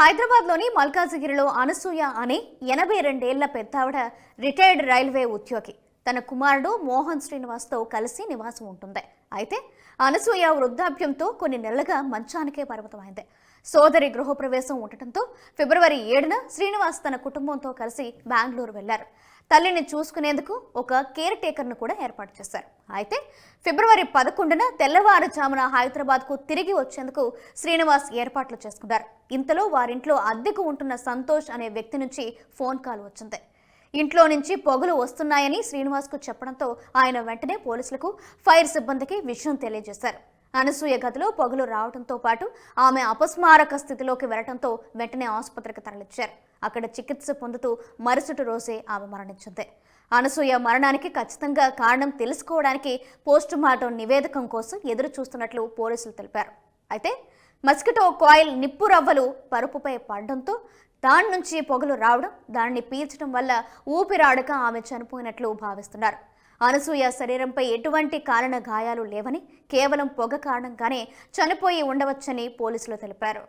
హైదరాబాద్లోని మల్కాజిగిరిలో అనసూయ అనే ఎనభై రెండేళ్ళ పెద్దావిడ రిటైర్డ్ రైల్వే ఉద్యోగి. తన కుమారుడు మోహన్ శ్రీనివాస్తో కలిసి నివాసం ఉంటుంది. అయితే అనసూయ వృద్ధాప్యంతో కొన్ని నెలలుగా మంచానికే పరిమితమైంది సోదరి గృహప్రవేశం ఉండటంతో ఫిబ్రవరి ఏడున శ్రీనివాస్ తన కుటుంబంతో కలిసి బెంగళూరు వెళ్ళారు తల్లిని చూసుకునేందుకు ఒక కేర్ టేకర్ను కూడా ఏర్పాటు చేశారు. అయితే ఫిబ్రవరి పదకొండున తెల్లవారుజామున హైదరాబాద్కు తిరిగి వచ్చేందుకు శ్రీనివాస్ ఏర్పాట్లు చేసుకున్నారు. ఇంతలో వారింట్లో అద్దెకు ఉంటున్న సంతోష్ అనే వ్యక్తి నుంచి ఫోన్ కాల్ వచ్చింది. ఇంట్లో నుంచి పొగలు వస్తున్నాయని శ్రీనివాస్కు చెప్పడంతో ఆయన వెంటనే పోలీసులకు ఫైర్ సిబ్బందికి విషయం తెలియజేశారు. అనసూయ గదిలో పొగలు రావడంతో పాటు ఆమె అపస్మారక స్థితిలోకి వెళ్ళడంతో వెంటనే ఆసుపత్రికి తరలించారు అక్కడ చికిత్స పొందుతూ మరుసటి రోజే ఆమె మరణించింది. అనసూయ మరణానికి ఖచ్చితంగా కారణం తెలుసుకోవడానికి పోస్టు మార్టం నివేదికం కోసం ఎదురు చూస్తున్నట్లు పోలీసులు తెలిపారు. అయితే మస్కిటో కాయిల్ నిప్పు రవ్వలు పరుపుపై పడడంతో దాని నుంచి పొగలు రావడం దానిని పీల్చడం వల్ల ఊపిరాడక ఆమె చనిపోయినట్లు భావిస్తున్నారు. అనసూయ శరీరంపై ఎటువంటి కారణ గాయాలు లేవని కేవలం పొగ కారణంగానే చనిపోయి ఉండవచ్చని పోలీసులు తెలిపారు.